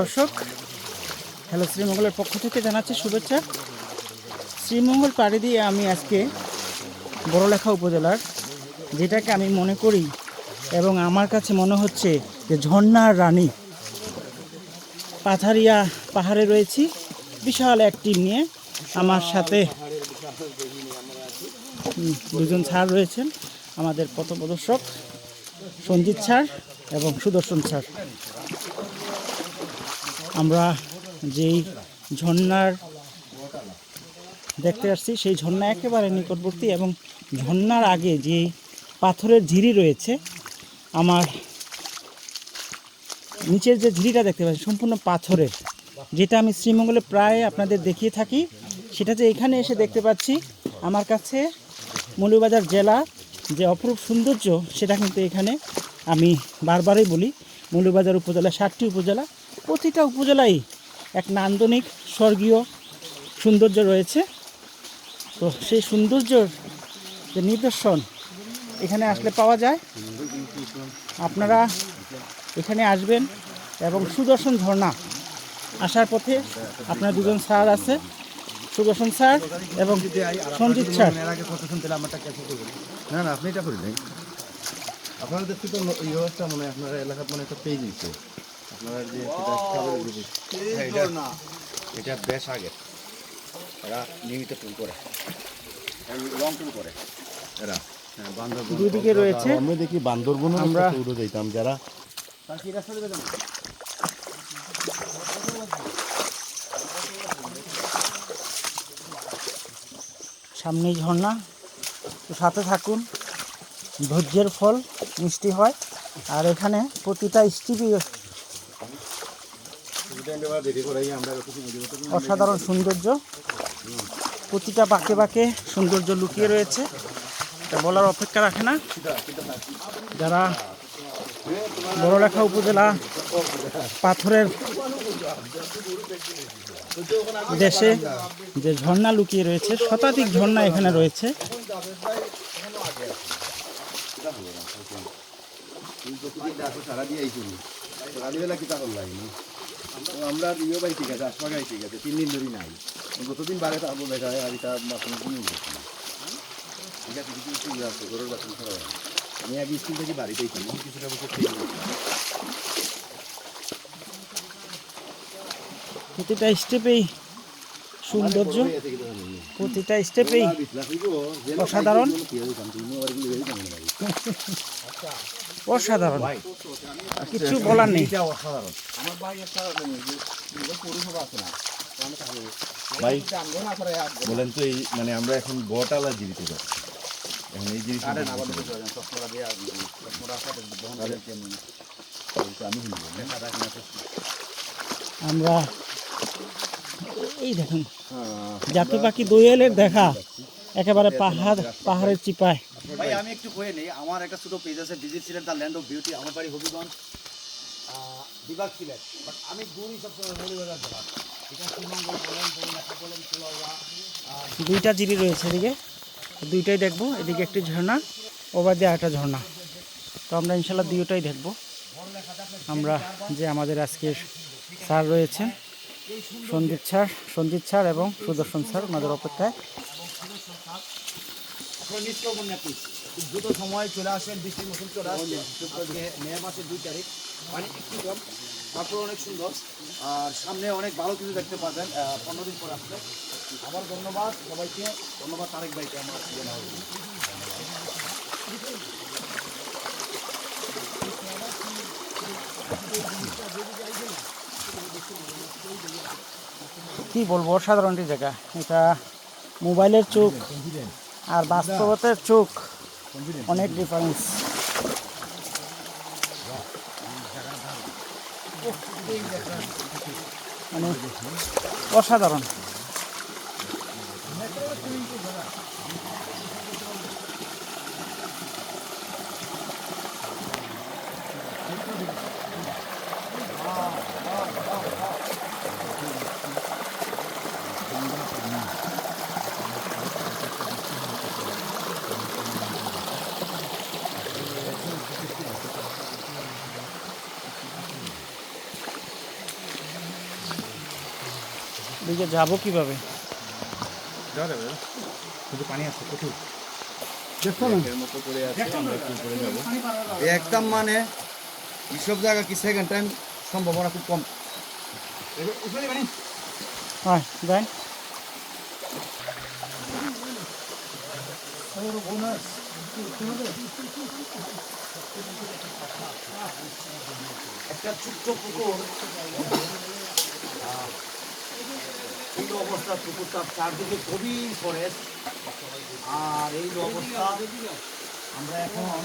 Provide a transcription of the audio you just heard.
দর্শক, হ্যালো শ্রীমঙ্গলের পক্ষ থেকে জানাচ্ছি শুভেচ্ছা। শ্রীমঙ্গল পাড়ি দিয়ে আমি আজকে বড়লেখা উপজেলার, যেটাকে আমি মনে করি এবং আমার কাছে মনে হচ্ছে যে ঝর্ণার রানী, পাথারিয়া পাহাড়ে রয়েছি। বিশাল এক টিম নিয়ে আমার সাথে দুজন স্যার রয়েছেন, আমাদের পথপ্রদর্শক সঞ্জিত স্যার। এবং সুদর্শন স্যার। আমরা যেই ঝর্ণার দেখতে আসছি, সেই ঝর্ণা একেবারে নিকটবর্তী এবং ঝর্ণার আগে যে পাথরের ঝিরি রয়েছে, আমার নিচের যে ঝিরিটা দেখতে পাচ্ছি সম্পূর্ণ পাথরের, যেটা আমি শ্রীমঙ্গলে প্রায় আপনাদের দেখিয়ে থাকি, সেটা যে এখানে এসে দেখতে পাচ্ছি, আমার কাছে মৌলবাজার জেলা যে অপরূপ সৌন্দর্য, সেটা কিন্তু এখানে আমি বারবারই বলি মৌলবাজার উপজেলা ষাটটি উপজেলা, প্রতিটা উপজেলায় এক নান্দনিক স্বর্গীয় সৌন্দর্য রয়েছে। তো সেই সৌন্দর্যর যে নিদর্শন এখানে আসলে পাওয়া যায়। আপনারা এখানে আসবেন এবং সুদর্শন ঝর্ণা আসার পথে আপনার দুজন স্যার আছে, সুদর্শন স্যার এবং সঞ্জিত স্যার। আপনি আপনারা দেখছি তো এই ব্যবস্থা মনে হয় আপনারা এলাকার মনে একটা পেয়ে দিচ্ছে আপনারা যে হ্যাঁ, এটা- এটা বেশ আগে এরা নিয়মিত টুল করে। লং টুল করে। এরা হ্যাঁ দুদিকে রয়েছে। আমরা দেখি বান্দরবন আমরা আমরা- উড়ে যাইতাম। যারা সামনেই ঝর্ণা। তো সাথে থাকুন। ধৈর্যের ফল মিষ্টি হয়। আর এখানে প্রতিটা কিছু অসাধারণ সৌন্দর্য। প্রতিটা বাঁকে বাঁকে সৌন্দর্য লুকিয়ে রয়েছে। বলার অপেক্ষা রাখে না। যারা বড়লেখা উপজেলা পাথরের দেশে যে ঝর্ণা লুকিয়ে রয়েছে, শতাধিক ঝর্ণা এখানে রয়েছে। সারা দিয়ে আইছি রাত্রিবেলা কিতা করলাই আমরা ইয়ে বাড়ি ঠিক আছে আসপাগাই ঠিক আছে তিন দিন ধরে নাই যতদিন বাড়ে থাকব দেখা হয় আর এটা কোনো দিন ঠিক আছে কিছু কিছু আছে গরুর বাসন খাওয়া। আমি আগে স্কুল থেকে বাড়িতেই স্টেপেই সৌন্দর্য প্রতিটা স্টেপেই অসাধারণ। অসাধারণ। কিছু বলার নেই। ভাই বলেন তো এই মানে আমরা এখন বটালা জীবিত এখন এই জিনিস আমি। আমরা এই দেখুন জাতি পাখি দোয়েলের দেখা একেবারে পাহাড় পাহাড়ের চিপায়। ভাই আমি একটু কয়ে নেই আমার একটা ছোট পেজ আছে ভিজিট ছিলেন দ্য ল্যান্ড অফ বিউটি আমার বাড়ি হবিগঞ্জ। বিভাগ সিলেট। বাট আমি ঘুরি সবসময় মৌলিবাজার জেলা। দুইটা জিরি রয়েছে এদিকে। দুইটাই দেখব এদিকে একটি ঝর্ণা ওবার দিয়ে একটা ঝর্ণা। তো আমরা ইনশাল্লাহ দুইটাই দেখব। আমরা যে আমাদের আজকের স্যার রয়েছেন। সঞ্জিত স্যার সঞ্জিত স্যার এবং সুদর্শন স্যার ওনাদের অপেক্ষায়। সময় চলে বৃষ্টির চলে মে মাসের দুই তারিখ। অনেক সুন্দর। আর সামনে অনেক ভালো কিছু দেখতে পাবেন পনেরো দিন আবার ধন্যবাদ সবাইকে। ধন্যবাদ তারেক ভাইকে আমার জানা কি বলব অসাধারণ জায়গা। এটা মোবাইলের চোখ আর বাস্তবতার চোখ অনেক ডিফারেন্স মানে অসাধারণ। দিকে যাব কীভাবে? যাওয়া যাবে। কিন্তু পানি আছে প্রচুর। একদম মানে এইসব জায়গা কি সেকেন্ড টাইম সম্ভাবনা খুব কম। হয় যাই একটা ছোট্ট পুকুর। এই অবস্থা পুকুরটার চারদিকে গভীর ফরেস্ট আর এই অবস্থা আমরা এখন